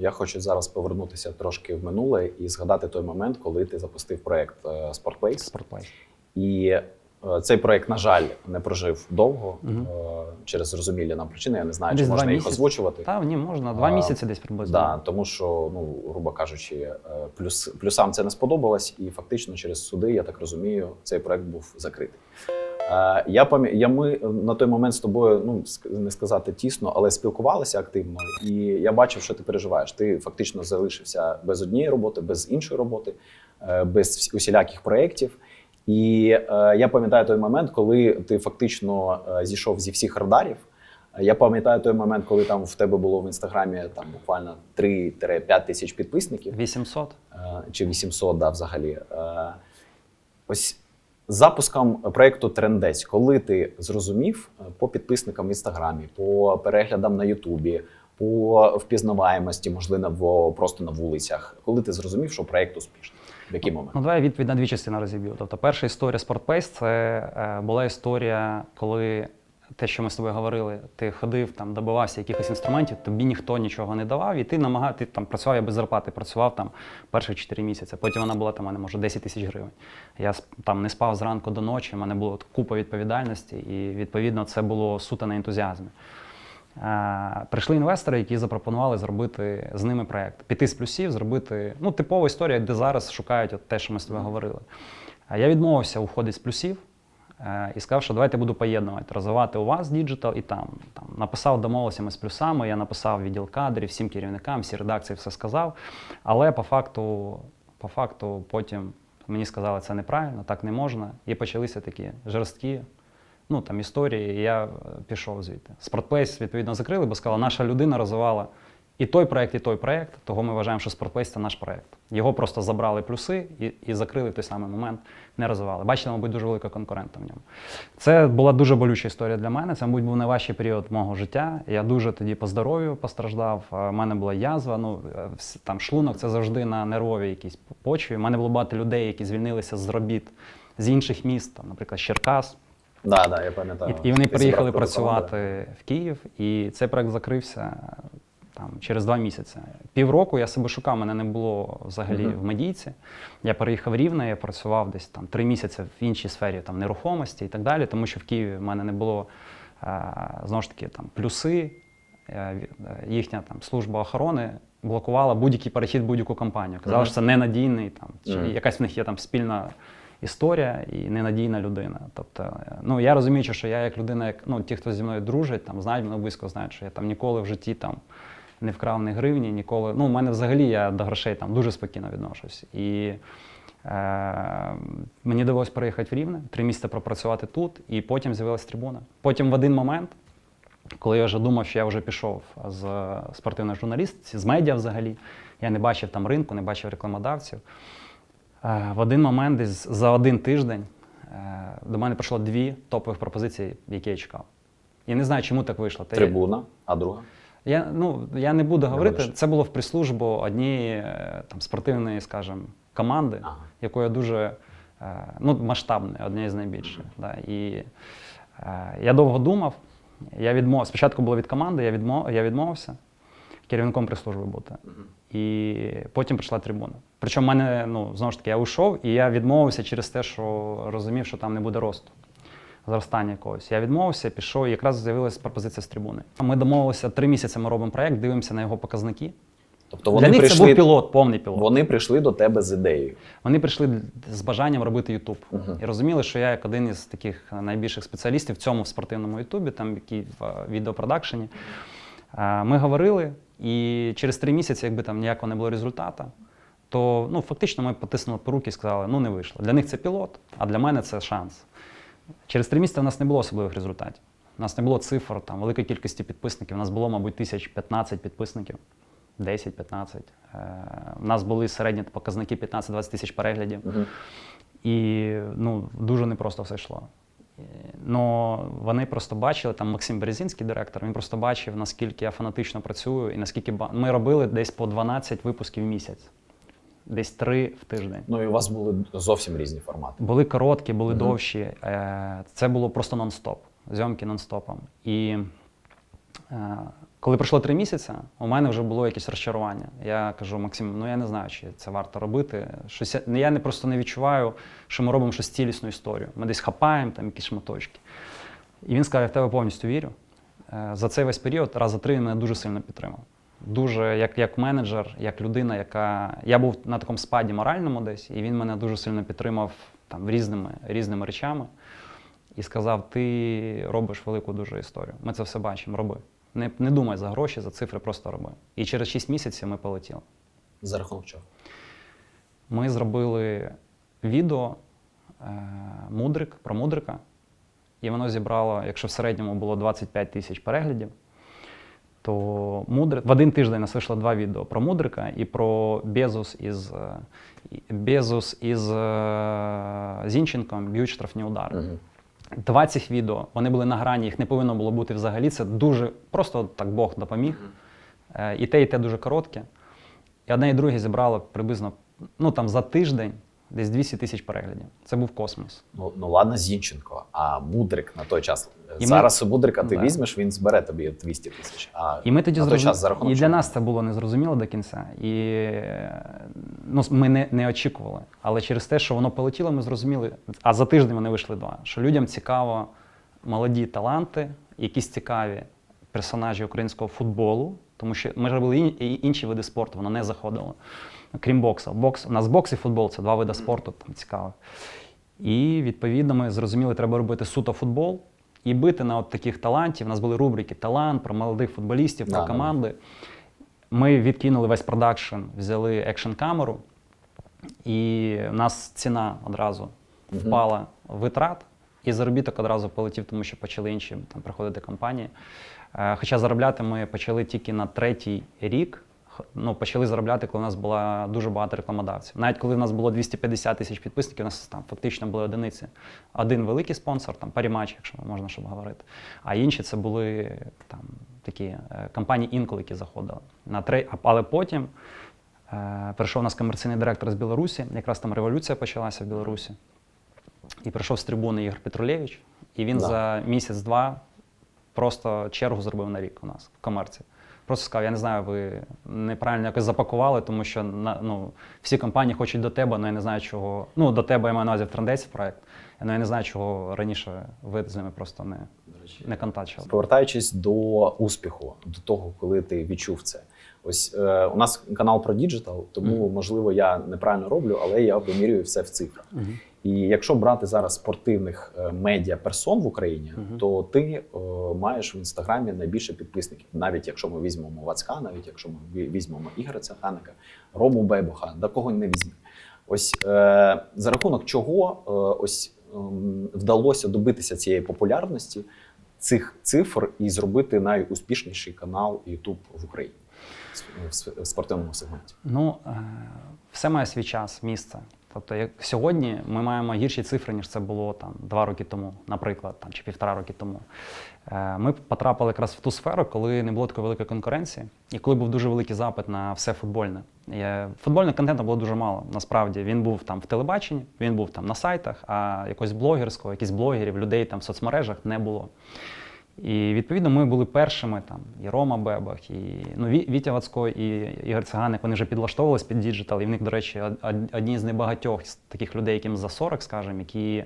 Я хочу зараз повернутися трошки в минуле і згадати той момент, коли ти запустив проект е, Sportplace. І е, цей проект, на жаль, не прожив довго е, через зрозумілі нам причини. Я не знаю, Десь чи можна їх озвучувати. Та ні, можна. Два А, місяці десь приблизно. Да, тому що, ну, грубо кажучи, плюс, плюсам це не сподобалось, і фактично через суди, я так розумію, цей проект був закритий. Е, Я пам'я... я ми е, на той момент з тобою, ну не сказати тісно, але спілкувалися активно, і я бачив, що ти переживаєш. Ти фактично залишився без однієї роботи, без іншої роботи, е, без усіляких проєктів. І я пам'ятаю той момент, коли ти фактично зійшов зі всіх радарів. Я пам'ятаю той момент, коли там в тебе було в інстаграмі там буквально 3-5 тисяч підписників 800. е, чи 800, да, взагалі. Ось запуском проекту Трендець, коли ти зрозумів е, по підписникам в інстаграмі, по переглядам на Ютубі, по впізнаваємості, можливо, просто на вулицях, коли ти зрозумів, що проект успішний? В який момент? Ну, давай відповідь на дві частини розіб'ю. Тобто, перша історія Спортпейс це е, була історія, коли те, що ми з тобою говорили, ти ходив там, добивався якихось інструментів, тобі ніхто нічого не давав, і ти намагав, ти там працював я без зарплати, працював там перших 4 місяці. Потім вона була там, мене може 10 тисяч гривень. Я там не спав зранку до ночі, в мене було купа відповідальності, і відповідно це було суто на ентузіазмі. Е, Прийшли інвестори, які запропонували зробити з ними проект. Піти з плюсів, зробити ну, типова історія, де зараз шукають от те, що ми з тобою говорили. А я відмовився уходити з плюсів е, і сказав, що давайте буду поєднувати, розвивати у вас діджитал і там. там. Написав, домовився ми з плюсами, я написав відділ кадрів, всім керівникам, всі редакції все сказав. Але по факту, по факту потім мені сказали, це неправильно, так не можна. І почалися такі жорсткі ну, там, історії, і я е, пішов звідти. Спортплейс, відповідно, закрили, бо сказала, наша людина розвивала і той проект, і той проект, того ми вважаємо, що Спортплейс це наш проект. Його просто забрали плюси і, і закрили в той самий момент, не розвивали. Бачите, мабуть, дуже велика конкурента в ньому. Це була дуже болюча історія для мене. Це, мабуть, був найважчий період мого життя. Я дуже тоді по здоров'ю постраждав. У мене була язва, ну е, там шлунок це завжди на нервовій якійсь почві. У мене було багато людей, які звільнилися з робіт з інших міст, там, наприклад, з Черкас. Да, да, я пам'ятаю. І, і вони приїхали працювати в Київ, і цей проект закрився там через два місяці. Півроку я себе шукав, мене не було взагалі Мгм. в медійці. Я переїхав Рівне, я працював десь там три місяці в іншій сфері там нерухомості і так далі, тому що в Києві в мене не було е, знову ж таки там плюси. е, Їхня там служба охорони блокувала будь-який перехід будь-яку компанію. Казали, Мгм. що це ненадійний там, чи Мгм. якась в них є там спільна історія і ненадійна людина. Тобто, ну я розумію, що я як людина, як ну ті, хто зі мною дружить, там знають мене близько, знають, що я там ніколи в житті там не вкрав ні гривні, ніколи. Ну, у мене взагалі я до грошей там дуже спокійно відношусь. І е, мені довелося переїхати в Рівне, три місяці пропрацювати тут, і потім з'явилась трибуна. Потім в один момент, коли я вже думав, що я вже пішов з спортивної журналістики, з медіа взагалі, я не бачив там ринку, не бачив рекламодавців. Е, В один момент, десь за один тиждень, е, до мене прийшло дві топових пропозиції, які я чекав. І не знаю, чому так вийшло. Трибуна, а друга? Я, ну, я не буду говорити, це було в прислужбу однієї е, там, спортивної, скажімо, команди, Ага. якою дуже е, ну, масштабної, однієї з найбільших. Да. І е, я довго думав. Я відмов... Спочатку було від команди, я, відмов... я відмовився керівником прислужби бути. І потім прийшла трибуна. Причому в мене, ну, знову ж таки, я уйшов, і я відмовився через те, що розумів, що там не буде росту. Зростання якогось. Я відмовився, пішов, і якраз з'явилася пропозиція з трибуни. Ми домовилися, три місяці ми робимо проєкт, дивимося на його показники. Тобто Для них прийшли, це був пілот, повний пілот. вони прийшли до тебе з ідеєю. Вони прийшли з бажанням робити Ютуб. Мгм. І розуміли, що я як один із таких найбільших спеціалістів в цьому в спортивному Ютубі, там який в відеопродакшені. Е, Ми говорили, і через три місяці, якби там ніякого не було результату, то ну, фактично ми потиснули по руки і сказали, ну не вийшло. Для них це пілот, а для мене це шанс. Через три місяці у нас не було особливих результатів. У нас не було цифр, там, великої кількості підписників. У нас було, мабуть, тисяч 15 підписників, 10-15. Е, У нас були середні показники 15-20 тисяч переглядів. Мгм. І ну, дуже непросто все йшло. Но вони просто бачили, там Максим Березінський, директор, він просто бачив, наскільки я фанатично працюю, і наскільки ми робили десь по 12 випусків в місяць, десь 3 в тиждень. Ну і у вас були зовсім різні формати. Були короткі, були Мгм. довші. Е, Це було просто нон-стоп, зйомки нон-стопом. І е, Коли пройшло три місяці, у мене вже було якесь розчарування. Я кажу, Максим, ну я не знаю, чи це варто робити. Щось я, я не просто не відчуваю, що ми робимо щось цілісну історію. Ми десь хапаємо там якісь шматочки. І він сказав, я в тебе повністю вірю. Е, За цей весь період раз за три він мене дуже сильно підтримав. Дуже як, як менеджер, як людина, яка. Я був на такому спаді моральному десь, і він мене дуже сильно підтримав там різними, різними речами і сказав: ти робиш велику дуже історію. Ми це все бачимо, роби. Не, не думай за гроші, за цифри, просто роби. І через 6 місяців ми полетіли. За рахунок чого? Ми зробили відео е, Мудрик про Мудрика, і воно зібрало, якщо в середньому було 25 тисяч переглядів, то Мудрик в один тиждень нас вийшло два відео про Мудрика і про Безус із, е, Безус із е, Зінченком б'ють штрафні удари. Два цих відео вони були на грані, їх не повинно було бути взагалі. Це дуже просто так Бог допоміг. Е, І те, і те дуже коротке. І одне і друге зібрало приблизно ну, там, за тиждень десь 200 тисяч переглядів. Це був космос. Ну, ну ладно, Зінченко, а Мудрик на той час. І ми- Зараз Мудрика ти Да. візьмеш, він збере тобі 200 тисяч. А І ми тоді на той зрозуміли, час за рахунок і для нас це було незрозуміло до кінця. І е, ну, ми не, не очікували. Але через те, що воно полетіло, ми зрозуміли. А за тиждень вони вийшли два. Що людям цікаво молоді таланти, якісь цікаві персонажі українського футболу, тому що ми робили і- і інші види спорту, воно не заходило. Крім боксу. Бокс, у нас бокс і футбол це два види спорту там цікавих. І відповідно ми зрозуміли, треба робити суто футбол і бити на от таких талантів. У нас були рубрики Талант про молодих футболістів, про Да, команди. Ми відкинули весь продакшн, взяли екшн камеру, і в нас ціна одразу впала витрат, і заробіток одразу полетів, тому що почали інші там приходити компанії. Е, Хоча заробляти ми почали тільки на третій рік. Ну, почали заробляти, коли у нас було дуже багато рекламодавців. Навіть коли в нас було 250 тисяч підписників, у нас там фактично були одиниці. Один великий спонсор, там Парімач, якщо можна щоб говорити. А інші це були там такі е, компанії інколи, які заходили. На тре... а- Але потім е, прийшов у нас комерційний директор з Білорусі, якраз там революція почалася в Білорусі. І прийшов з трибуни Ігор Петрулєвич, і він Да. за місяць-два просто чергу зробив на рік у нас в комерції. Просто сказав, я не знаю, ви неправильно якось запакували, тому що на, ну, всі компанії хочуть до тебе, але я не знаю, чого. Ну, до тебе я маю на увазі в трендець проект, але я не знаю, чого раніше ви з ними просто не, не контачили. Повертаючись до успіху, до того, коли ти відчув це. Ось е, у нас канал про діджитал, тому можливо я неправильно роблю, але я вимірюю все в цифрах. Мгм. І якщо брати зараз спортивних е, медіа персон в Україні, Мгм. то ти е, маєш в інстаграмі найбільше підписників. Навіть якщо ми візьмемо Вацка, навіть якщо ми візьмемо Ігоря Цеханика, Рому Бейбуха, до кого не візьме. Ось е, за рахунок чого е, ось ем, вдалося добитися цієї популярності цих цифр і зробити найуспішніший канал YouTube в Україні в в спортивному сегменті. Ну, е, все має свій час, місце. Тобто, як сьогодні ми маємо гірші цифри, ніж це було там два роки тому, наприклад, там чи півтора роки тому. Е, Ми потрапили якраз в ту сферу, коли не було такої великої конкуренції, і коли був дуже великий запит на все футбольне. Е, Футбольного контенту було дуже мало. Насправді він був там в телебаченні, він був там на сайтах, а якогось блогерського, якісь блогерів, людей там в соцмережах не було. І відповідно ми були першими там і Рома Бебах, і ну, Вітя Вацько, і Ігор Циганик, вони вже підлаштовувались під діджитал. І в них, до речі, од- од- одні з небагатьох таких людей, яким за 40, скажімо, які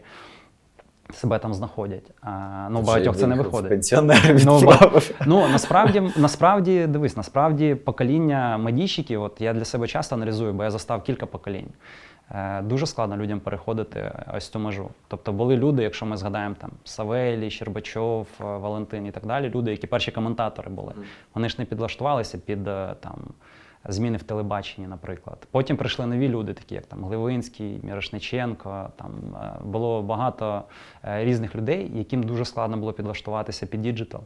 себе там знаходять. А, ну, багатьох це не виходить. Пенсіонер Ну. Ну насправді, насправді, дивись, насправді покоління медійщиків, от я для себе часто аналізую, бо я застав кілька поколінь. Е, Дуже складно людям переходити ось цю межу. Тобто були люди, якщо ми згадаємо там Савелій, Щербачов, е, Валентин і так далі, люди, які перші коментатори були. Вони ж не підлаштувалися під е, там. Зміни в телебаченні, наприклад. Потім прийшли нові люди, такі як там Гливинський, Мірошниченко. Там було багато різних людей, яким дуже складно було підлаштуватися під діджитал.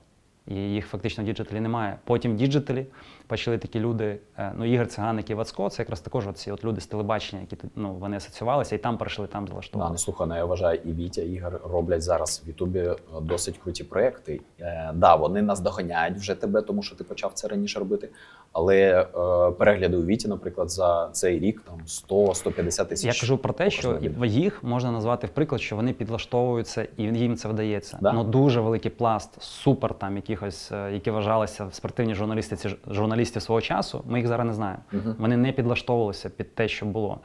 І їх фактично в діджиталі немає. Потім діджиталі почали такі люди, е, ну Ігор Циганик і Вацко, це якраз також ці от люди з телебачення, які ну, вони асоціювалися, і там прийшли, там Да, ну слухай, ну, я вважаю, і Вітя, і Ігор роблять зараз в Ютубі е, досить круті проекти. Е, да, вони нас доганяють вже тебе, тому що ти почав це раніше робити. Але е, перегляди у Віті, наприклад, за цей рік там 100-150 тисяч. Я кажу про те, що їх можна назвати в приклад, що вони підлаштовуються і їм це вдається. Да. Ну дуже великий пласт, супер там, якихось, е, які вважалися спортивні журналісти, журналістів свого часу, ми їх зараз не знаємо. Мгм. Вони не підлаштовувалися під те, що було.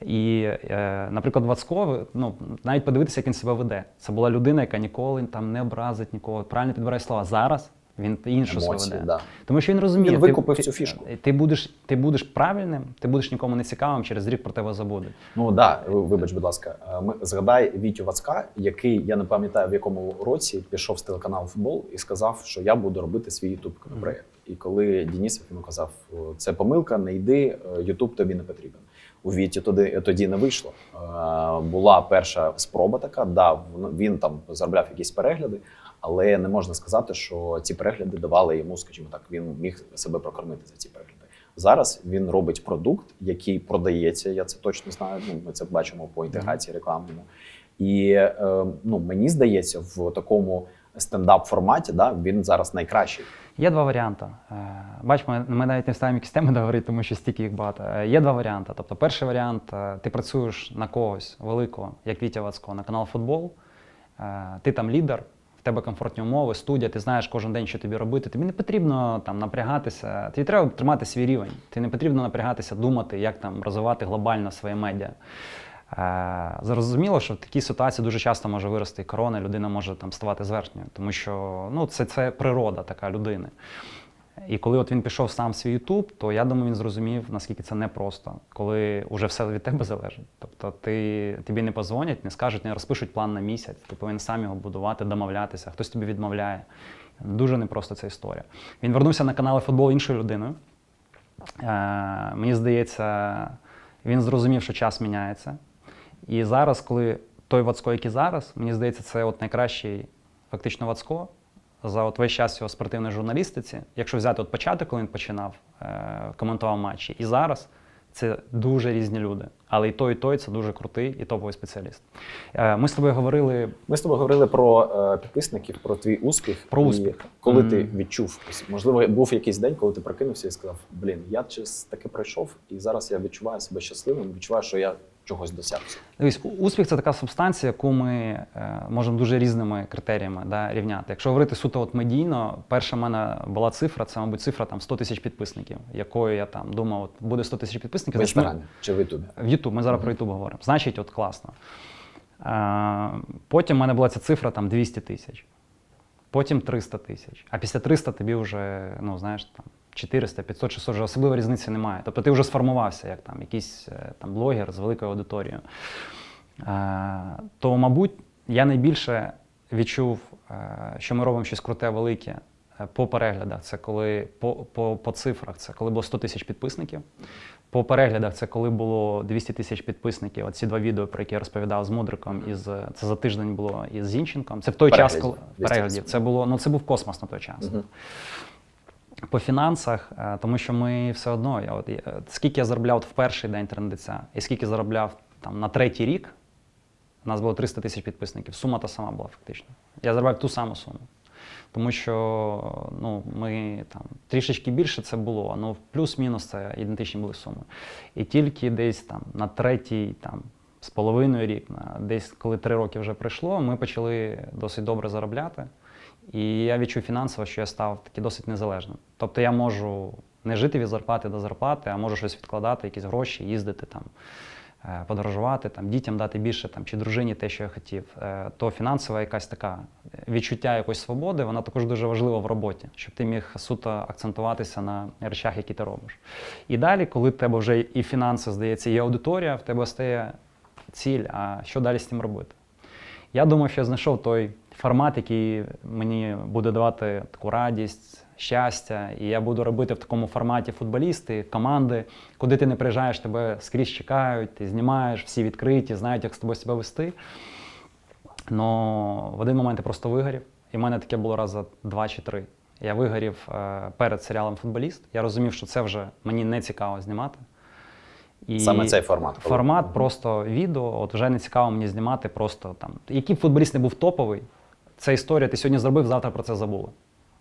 І, е, наприклад, Вацко, ну навіть подивитися, як він себе веде. Це була людина, яка ніколи там не образить нікого, правильно підбирає слова. Зараз він іншу себе веде. да. Тому що він розуміє, Він викупив ти, цю фішку. Ти будеш, ти будеш правильним, ти будеш нікому не цікавим, через рік про тебе забудуть. Ну да, вибач, будь ласка. Е, Ми згадай Вітю Вацка, який я не пам'ятаю в якому році пішов з телеканалу футбол і сказав, що я буду робити свій ютуб проєкт. І коли Дінісов йому казав, «О, це помилка, не йди, Ютуб тобі не потрібен. У Віті тоді, тоді не вийшло. Е, Була перша спроба така, да, він там заробляв якісь перегляди, але не можна сказати, що ці перегляди давали йому, скажімо так, він міг себе прокормити за ці перегляди. Зараз він робить продукт, який продається. Я це точно знаю. Ну, ми це бачимо по інтеграції рекламному. І е, ну, мені здається, в такому стендап форматі да, він зараз найкращий. Є два варіанти. Е, Бач, ми, ми навіть не вставимо якісь теми договорити, тому що стільки їх багато. Е, Є два варіанти. Тобто, перший варіант, е, ти працюєш на когось великого, як Вітя Вацько, на канал Футбол, ти там лідер, в тебе комфортні умови, студія, ти знаєш кожен день, що тобі робити. Тобі не потрібно там напрягатися, тобі треба тримати свій рівень. Тобі не потрібно напрягатися, думати, як там розвивати глобально своє медіа. Е, Зрозуміло, що в такій ситуації дуже часто може вирости і корона, людина може там ставати зверхньою, тому що ну, це, це природа така людини. І коли от він пішов сам в свій Ютуб, то я думаю, він зрозумів, наскільки це непросто, коли вже все від тебе залежить. Тобто ти, тобі не позвонять, не скажуть, не розпишуть план на місяць. Ти повинен сам його будувати, домовлятися, хтось тобі відмовляє. Дуже непроста ця історія. Він вернувся на канали футбол іншою людиною. Е, мені здається, він зрозумів, що час міняється. І зараз, коли той Вацко, який зараз, мені здається, це от найкращий фактично Вацко за от весь час його спортивної журналістиці. Якщо взяти от початок, коли він починав, е, коментував матчі, і зараз це дуже різні люди. Але і той, і той це дуже крутий і топовий спеціаліст. Е, ми з тобою говорили Ми з тобою говорили про е, підписників, про твій успіх. Про І успіх. Коли Мгм. ти відчув, можливо, був якийсь день, коли ти прокинувся і сказав: Блін, я через таке пройшов, і зараз я відчуваю себе щасливим, відчуваю, що я чогось досяг. Дивись, успіх це така субстанція, яку ми е, можемо дуже різними критеріями да, рівняти. Якщо говорити суто от медійно, перша в мене була цифра, це, мабуть, цифра там 100 тисяч підписників, якою я там думав, от буде 100 тисяч підписників. В інстаграмі чи в Ютубі. В Ютуб, ми зараз про Ютуб говоримо. Значить, от класно. Е, потім в мене була ця цифра там 200 тисяч, потім 300 тисяч. А після 300 тобі вже, ну знаєш, там 400, 500, 600, вже особливої різниці немає. Тобто ти вже сформувався як там якийсь е, там блогер з великою аудиторією. Е, то, мабуть, я найбільше відчув, е, що ми робимо щось круте, велике по переглядах. Це коли по, по, по цифрах, це коли було 100 тисяч підписників. По переглядах це коли було 200 тисяч підписників. Оці два відео, про які я розповідав з Мудриком, і з це за тиждень було із Зінченком. Це в той час, коли переглядів. Це було ну це був космос на той час. Мгм. По фінансах, е, тому що ми все одно, я от, скільки я заробляв в перший день трендиця, і скільки заробляв там на третій рік, у нас було 300 тисяч підписників. Сума та сама була фактично. Я заробляв ту саму суму. Тому що ну, ми там трішечки більше це було, ну плюс-мінус це ідентичні були суми. І тільки десь там на третій, там з половиною рік, на десь коли три роки вже пройшло, ми почали досить добре заробляти. І я відчув фінансово, що я став таки досить незалежним. Тобто я можу не жити від зарплати до зарплати, а можу щось відкладати, якісь гроші, їздити там, е, подорожувати, там, дітям дати більше там, чи дружині те, що я хотів. Е, То фінансова якась така відчуття якоїсь свободи, вона також дуже важлива в роботі, щоб ти міг суто акцентуватися на речах, які ти робиш. І далі, коли в тебе вже і фінанси, здається, і аудиторія, в тебе стає ціль, а що далі з цим робити? Я думаю, що я знайшов той формат, який мені буде давати таку радість, щастя, і я буду робити в такому форматі футболісти, команди, куди ти не приїжджаєш, тебе скрізь чекають, ти знімаєш, всі відкриті, знають, як з тобою себе вести. Но в один момент я просто вигорів, і в мене таке було раз за два чи три. Я вигорів е, перед серіалом Футболіст. Я розумів, що це вже мені не цікаво знімати. І Саме цей формат. Формат просто відео. От вже не цікаво мені знімати просто там. Який б футболіст не був топовий, ця історія ти сьогодні зробив, завтра про це забули.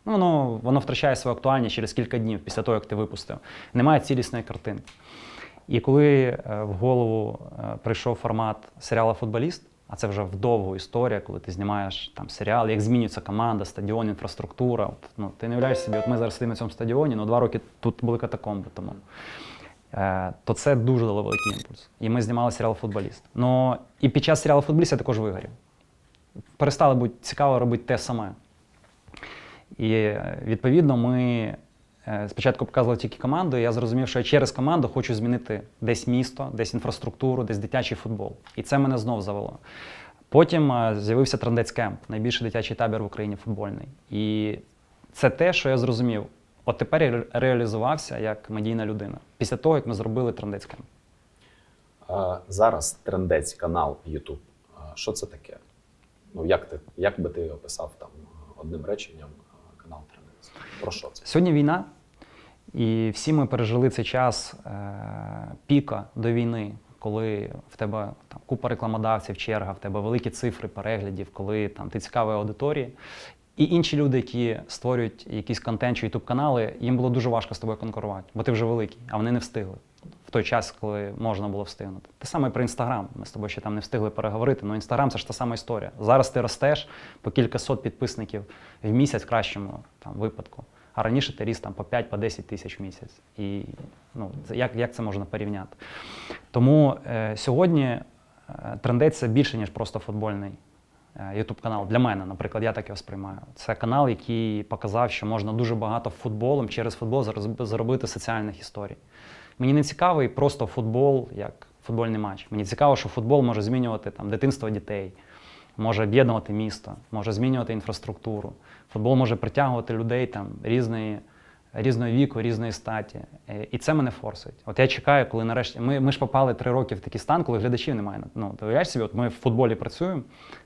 Ну, воно, воно втрачає свою актуальність через кілька днів після того, як ти випустив. Немає цілісної картинки. І коли е, в голову е, прийшов формат серіалу Футболіст, А це вже вдовго історія, коли ти знімаєш там серіал, як змінюється команда, стадіон, інфраструктура. От, ну, ти не уявляєш собі, от ми зараз сидимо на цьому стадіоні, ну два роки тут були катакомби тому. Е, то це дуже дало великий імпульс. І ми знімали серіал Футболіст. Ну і під час серіалу Футболіст я також вигорів. Перестало бути цікаво робити те саме. І е, відповідно ми е, спочатку показували тільки команду, і я зрозумів, що я через команду хочу змінити десь місто, десь інфраструктуру, десь дитячий футбол. І це мене знов завело. Потім е, з'явився Трандець Кемп, найбільший дитячий табір в Україні футбольний. І це те, що я зрозумів. От тепер я реалізувався як медійна людина після того, як ми зробили Трандець Кемп. Зараз трендець канал YouTube. Що це таке? Ну, як, ти, як би ти описав там одним реченням е, канал Трендець? Про що це? Сьогодні війна, і всі ми пережили цей час е, піка до війни, коли в тебе там, купа рекламодавців, черга, в тебе великі цифри переглядів, коли там, ти цікавий аудиторії. І інші люди, які створюють якийсь контент чи ютуб канали, їм було дуже важко з тобою конкурувати, бо ти вже великий, а вони не встигли в той час, коли можна було встигнути. Те саме про інстаграм. Ми з тобою ще там не встигли переговорити. але інстаграм це ж та сама історія. Зараз ти ростеш по кількасот підписників в місяць в кращому там, випадку. А раніше ти ріс там по 5 по 10 тисяч в місяць. І ну, як, як це можна порівняти? Тому е, сьогодні е, трендець це більше, ніж просто футбольний Ютуб канал. Для мене, наприклад, я так його сприймаю. Це канал, який показав, що можна дуже багато футболом через футбол заробити соціальних історій. Мені не цікавий просто футбол як футбольний матч. Мені цікаво, що футбол може змінювати там, дитинство дітей, може об'єднувати місто, може змінювати інфраструктуру. Футбол може притягувати людей там, різної, різного віку, різної статі. Е, І це мене форсить. От я чекаю, коли нарешті. Ми, ми ж попали три роки в такий стан, коли глядачів немає. Ну, ти уявляєш собі, от ми в футболі працюємо,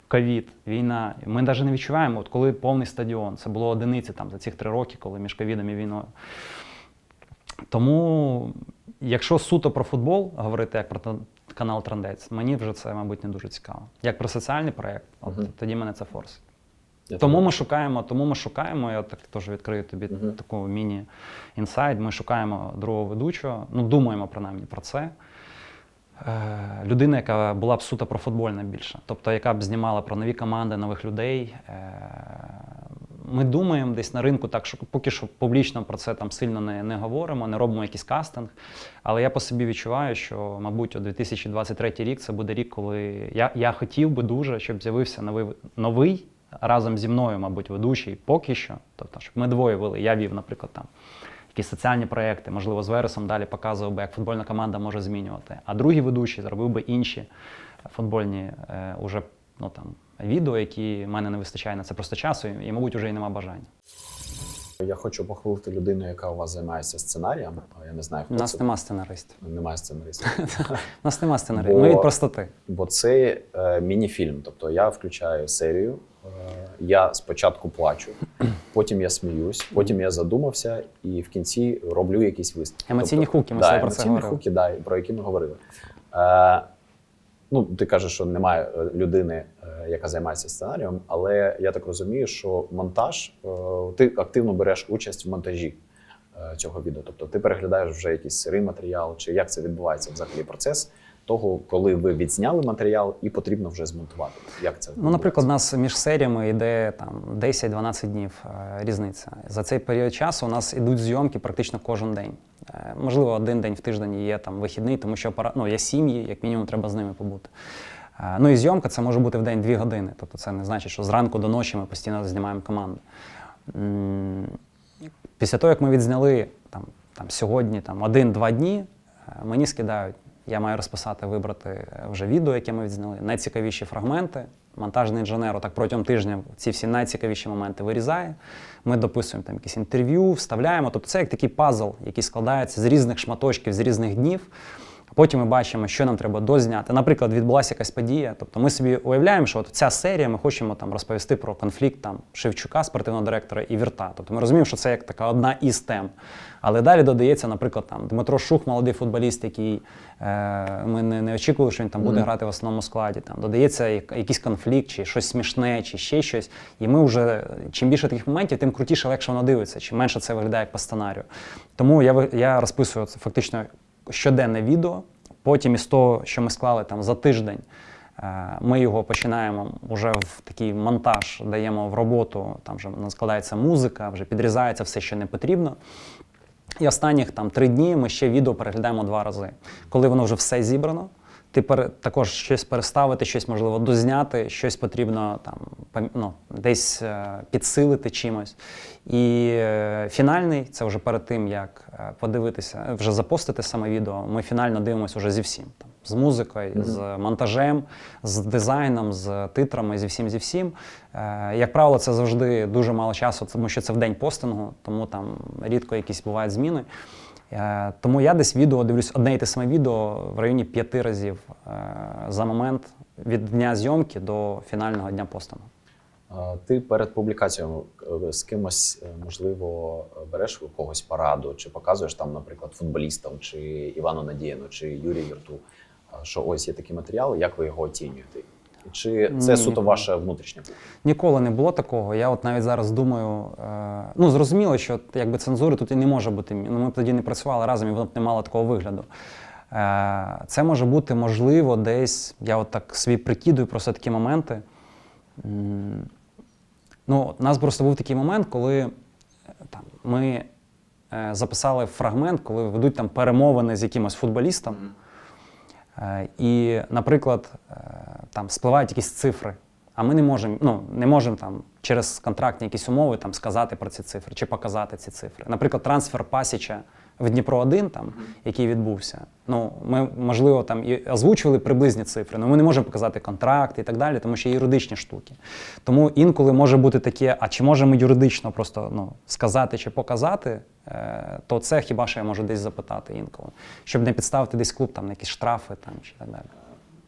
ковід, війна. Ми навіть не відчуваємо, от коли повний стадіон. Це було одиниці там, за ці три роки, коли між ковідом і війною. Тому, якщо суто про футбол говорити як про канал Трандець, мені вже це, мабуть, не дуже цікаво. Як про соціальний проєкт, от, Мгм. тоді мене це форсить. Я Тому ми шукаємо, тому ми шукаємо, я так теж відкрию тобі Мгм. таку міні-інсайд. Ми шукаємо другого ведучого, ну думаємо принаймні про це. Е, людина, яка була б суто профутбольна більше, тобто яка б знімала про нові команди, нових людей. Е, ми думаємо десь на ринку, так що поки що публічно про це там сильно не, не говоримо, не робимо якийсь кастинг. Але я по собі відчуваю, що, мабуть, у 2023 рік це буде рік, коли я, я хотів би дуже, щоб з'явився новий, новий разом зі мною, мабуть, ведучий поки що. Тобто, щоб ми двоє вели. Я вів, наприклад, там якісь соціальні проекти, можливо, з Вересом далі показував би, як футбольна команда може змінювати. А другий ведучий зробив би інші футбольні е, уже ну, там, відео, які в мене не вистачає на це просто часу, і, і, мабуть, вже й нема бажання. Я хочу похвалити людину, яка у вас займається сценарієм. Я не знаю, У хто нас це. нема сценаристів. Немає сценаристів. У нас нема сценаристів. Ми від простоти. Бо це е, міні-фільм. Тобто я включаю серію, е, я спочатку плачу, потім я сміюсь, потім я задумався і в кінці роблю якийсь виступ. Емоційні хуки, ми да, про це емоційні говорили. хуки, да, про які ми говорили. Е, ну, ти кажеш, що немає людини, яка займається сценарієм, але я так розумію, що монтаж, е, ти активно береш участь в монтажі е, цього відео. Тобто ти переглядаєш вже якийсь сирий матеріал, чи як це відбувається взагалі процес того, коли ви відзняли матеріал і потрібно вже змонтувати. Як це Ну, наприклад, у нас між серіями йде там 10-12 днів е, різниця. За цей період часу у нас ідуть зйомки практично кожен день. Е, можливо, один день в тиждень є там вихідний, тому що ну, є сім'ї, як мінімум, треба з ними побути. Е, ну і зйомка це може бути в день 2 години. Тобто це не значить, що зранку до ночі ми постійно знімаємо команду. Після того, як ми відзняли там, там, сьогодні там, один-два дні, е, мені скидають. Я маю розписати, вибрати е, вже відео, яке ми відзняли, найцікавіші фрагменти. Монтажний інженер так протягом тижня ці всі найцікавіші моменти вирізає. Ми дописуємо там якісь інтерв'ю, вставляємо. Тобто це як такий пазл, який складається з різних шматочків, з різних днів. А Потім ми бачимо, що нам треба дозняти. Наприклад, відбулася якась подія. Тобто ми собі уявляємо, що от ця серія ми хочемо там розповісти про конфлікт там Шевчука, спортивного директора, і Вірта. Тобто ми розуміємо, що це як така одна із тем. Але далі додається, наприклад, там Дмитро Шух, молодий футболіст, який е, ми не, не очікували, що він там буде Мгм. грати в основному складі. Там додається якийсь конфлікт, чи щось смішне, чи ще щось. І ми вже чим більше таких моментів, тим крутіше, легше воно дивиться, чим менше це виглядає як по сценарію. Тому я, я розписую це фактично щоденне відео. Потім із того, що ми склали там за тиждень, Е, Ми його починаємо вже в такий монтаж, даємо в роботу, там вже складається музика, вже підрізається все, що не потрібно. І останніх там три дні ми ще відео переглядаємо два рази. Коли воно вже все зібрано, ти пере, також щось переставити, щось можливо дозняти, щось потрібно там ну, десь е, підсилити чимось. І е, фінальний це вже перед тим, як е, подивитися, вже запостити саме відео. Ми фінально дивимося вже зі всім. Там, з музикою, з монтажем, з дизайном, з титрами, зі всім зі всім. Е, як правило, це завжди дуже мало часу, тому що це в день постингу, тому там рідко якісь бувають зміни. Е, Тому я десь відео дивлюсь одне і те саме відео в районі п'яти разів е, за момент від дня зйомки до фінального дня постингу. А Ти перед публікацією е, з кимось, можливо, береш у когось пораду, чи показуєш там, наприклад, футболістам, чи Івану Надіяну, чи Юрію Юрту, що ось є такий матеріал, як ви його оцінюєте? Чи це Ні, суто ніколи. ваша внутрішня? Ніколи не було такого. Я от навіть зараз думаю, е, ну зрозуміло, що якби цензури тут і не може бути. Ну, ми б тоді не працювали разом, і воно б не мало такого вигляду. Е, це може бути можливо десь, я от так собі прикидую просто такі моменти. Ну, у нас просто був такий момент, коли е, там, ми записали фрагмент, коли ведуть там перемовини з якимось футболістом. Е, І, наприклад, е, там спливають якісь цифри, а ми не можемо, ну, не можемо там через контрактні якісь умови там сказати про ці цифри чи показати ці цифри. Наприклад, трансфер Пасіча в Дніпро 1 там, який відбувся. Ну, ми, можливо, там і озвучували приблизні цифри, але ми не можемо показати контракт і так далі, тому що є юридичні штуки. Тому інколи може бути таке, а чи можемо юридично просто ну, сказати чи показати, е, то це хіба що я можу десь запитати інколи, щоб не підставити десь клуб там на якісь штрафи там, чи так далі.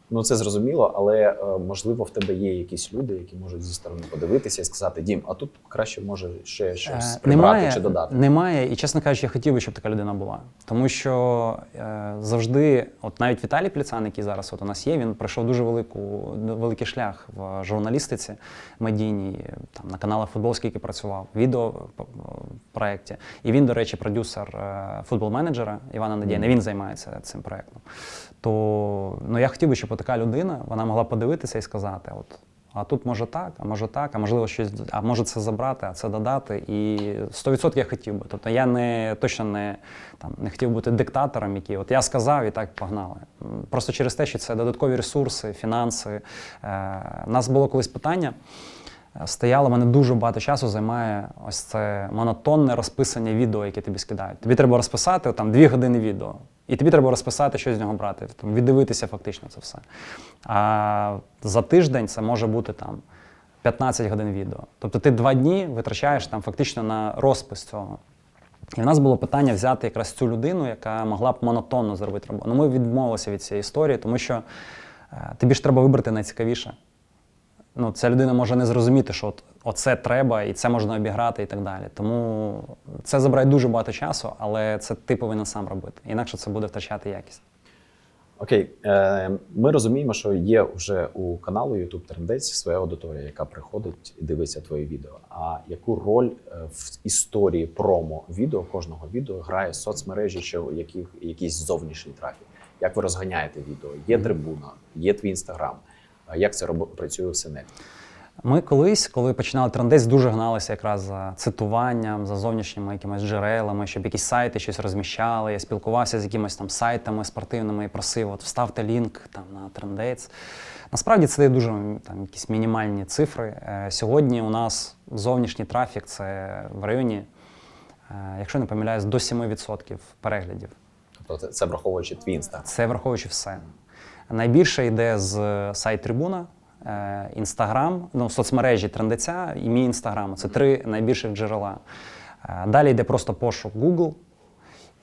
Ну це зрозуміло, але е, можливо в тебе є якісь люди, які можуть зі сторони подивитися і сказати: Дім, а тут краще може ще щось Е, прибрати чи додати. Немає, і чесно кажучи, я хотів би, щоб така людина була. Тому що е, завжди, от навіть Віталій Пліцан, який зараз от у нас є, він пройшов дуже велику, великий шлях в журналістиці медійній, там на каналах футбол, скільки працював, відео в проєкті. І він, до речі, продюсер е, футбол-менеджера Івана Надіяна. Він займається цим проєктом. То ну, я хотів би, щоб така людина вона могла подивитися і сказати: от. А тут може так, а може так, а можливо щось, а може це забрати, а це додати. І 100% я хотів би. Тобто я не точно не, там, не хотів бути диктатором, який от я сказав і так погнали. Просто через те, що це додаткові ресурси, фінанси. Е, У нас було колись питання. Е, Стояло, мене дуже багато часу займає ось це монотонне розписання відео, яке тобі скидають. Тобі треба розписати там дві години відео. І тобі треба розписати, що з нього брати, там, віддивитися фактично це все. А за тиждень це може бути там 15 годин відео. Тобто ти два дні витрачаєш там фактично на розпис цього. І в нас було питання взяти якраз цю людину, яка могла б монотонно зробити роботу. Ну ми відмовилися від цієї історії, тому що е, тобі ж треба вибрати найцікавіше. Ну, ця людина може не зрозуміти, що от, оце треба, і це можна обіграти і так далі. Тому це забирає дуже багато часу, але це ти повинен сам робити. Інакше це буде втрачати якість. Окей, е, ми розуміємо, що є вже у каналу YouTube Трендець своя аудиторія, яка приходить і дивиться твої відео. А яку роль е, в історії промо відео кожного відео грає соцмережі, що яких якийсь зовнішній трафік? Як ви розганяєте відео? Є трибуна, є твій інстаграм. А Як це робо- працює в Синепі? Ми колись, коли починали трендець, дуже гналися якраз за цитуванням, за зовнішніми якимись джерелами, щоб якісь сайти щось розміщали. Я спілкувався з якимись там сайтами спортивними і просив, от вставте лінк там на трендець. Насправді це дуже там якісь мінімальні цифри. Е, Сьогодні у нас зовнішній трафік це в районі, е, якщо не помиляюсь, до 7% переглядів. Тобто це, це враховуючи твій інстаграм. Це враховуючи все. Найбільше йде з сайт Трибуна, е, Інстаграм, ну, соцмережі трендеця і мій інстаграм. Це три найбільших джерела. Е, Далі йде просто пошук Google.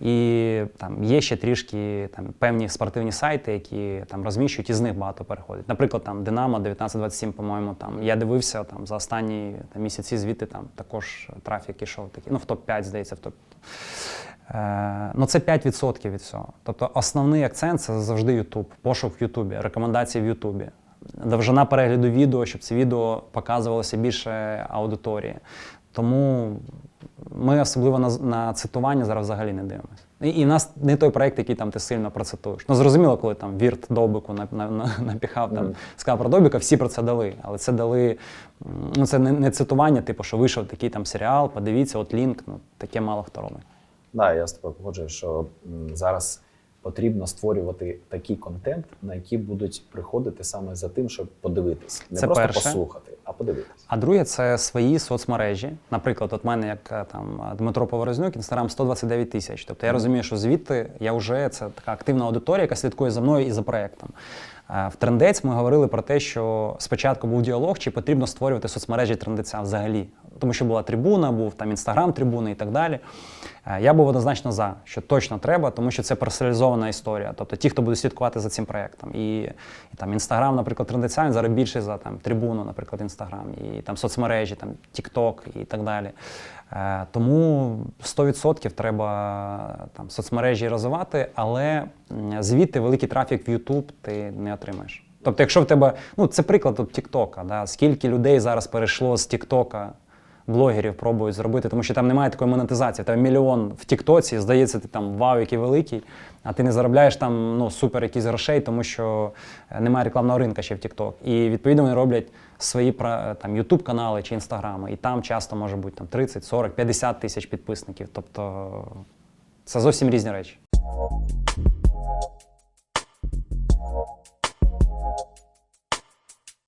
І там є ще трішки там, певні спортивні сайти, які там розміщують, і з них багато переходить. Наприклад, там Динамо 1927, по-моєму, там я дивився там за останні там, місяці звідти там також трафік ішов такий. Ну, в топ-5, здається, в топ. Е, ну, це 5% від всього. Тобто основний акцент це завжди YouTube, пошук в Ютубі, рекомендації в Ютубі. Довжина перегляду відео, щоб це відео показувалося більше аудиторії. Тому ми особливо на, на цитування зараз взагалі не дивимося. І, і нас не той проект, який там ти сильно процитуєш. Ну зрозуміло, коли там Вірт Довбику на, на, на, напіхав там сказав про Довбика, всі про це дали. Але це дали ну це не, не цитування, типу, що вийшов такий там серіал, подивіться, от лінк. Ну таке мало хто робить. Да, я з тобою погоджую, що зараз потрібно створювати такий контент, на який будуть приходити саме за тим, щоб подивитись. Не Це просто перше. послухати, а подивитись. А друге це свої соцмережі. Наприклад, от мене як е, там Дмитро Поворознюк, інстаграм 129 тисяч. Тобто я розумію, що звідти я вже це така активна аудиторія, яка слідкує за мною і за проектом. Е, В трендець ми говорили про те, що спочатку був діалог, чи потрібно створювати соцмережі трендеця взагалі. Тому що була трибуна, був там інстаграм трибуни і так далі. Е, Я був однозначно за, що точно треба, тому що це персоналізована історія. Тобто ті, хто буде слідкувати за цим проектом. І, і там інстаграм, наприклад, трендеця, зараз більше за там трибуну, наприклад, інстаграм, і там соцмережі, там TikTok і так далі. Е, тому 100% треба там соцмережі розвивати, але звідти великий трафік в YouTube ти не отримаєш. Тобто, якщо в тебе, ну це приклад от TikTok, да, скільки людей зараз перейшло з TikTok, блогерів пробують зробити, тому що там немає такої монетизації. Там мільйон в Тіктоці, здається, ти там вау, який великий, а ти не заробляєш там ну, супер якісь грошей, тому що е, немає рекламного ринка ще в TikTok. І відповідно вони роблять свої пра- там YouTube канали чи інстаграми, і там часто може бути там 30, 40, 50 тисяч підписників. Тобто це зовсім різні речі.